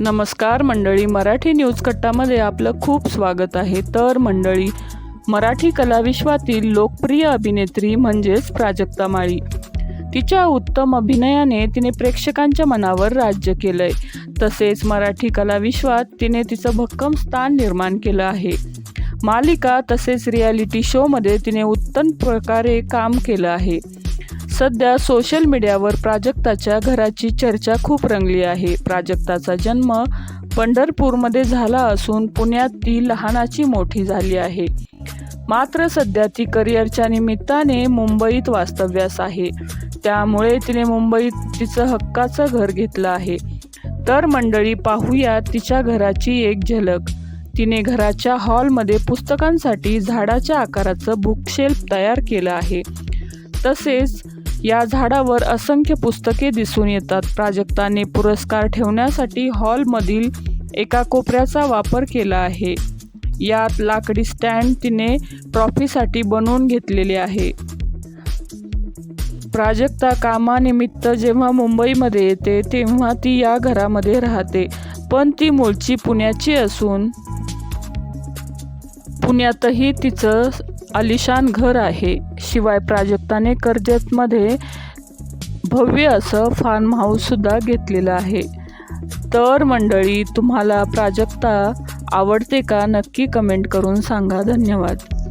नमस्कार मंडळी मराठी न्यूज कट्टामध्ये आपलं खूप स्वागत आहे. तर मंडळी मराठी कलाविश्वातील लोकप्रिय अभिनेत्री म्हणजेच प्राजक्ता माळी. तिच्या उत्तम अभिनयाने तिने प्रेक्षकांच्या मनावर राज्य केलंय. तसेच मराठी कलाविश्वात तिने तिचं भक्कम स्थान निर्माण केलं आहे. मालिका तसेच रियालिटी शोमध्ये तिने उत्तम प्रकारे काम केलं आहे. सध्या सोशल मीडियावर प्राजक्ताच्या घराची चर्चा खूप रंगली आहे. प्राजक्ताचा जन्म पंढरपूरमध्ये झाला असून पुण्यात ती लहानाची मोठी झाली आहे. मात्र सध्या ती करिअरच्या निमित्ताने मुंबईत वास्तव्यास आहे. त्यामुळे तिने मुंबईत तिचं हक्काचं घर घेतलं आहे. तर मंडळी पाहूया तिच्या घराची एक झलक. तिने घराच्या हॉलमध्ये पुस्तकांसाठी झाडाच्या आकाराचं बुकशेल्फ तयार केलं आहे. तसेच या झाडावर असंख्य पुस्तके दिसून येतात. प्राजक्ताने पुरस्कार ठेवण्यासाठी हॉलमधील एका कोपऱ्याचा वापर केला आहे. यात लाकडी स्टँड तिने ट्रॉफीसाठी बनवून घेतलेले आहे. प्राजक्ता कामानिमित्त जेव्हा मुंबईमध्ये येते तेव्हा ती या घरामध्ये राहते. पण ती मूळची पुण्याची असून पुण्यातही तिचं आलिशान घर आहे. शिवाय प्राजक्ताने कर्जतमध्ये भव्य असं फार्म हाऊससुद्धा घेतलेलं आहे. तर मंडळी तुम्हाला प्राजक्ता आवडते का? नक्की कमेंट करून सांगा. धन्यवाद.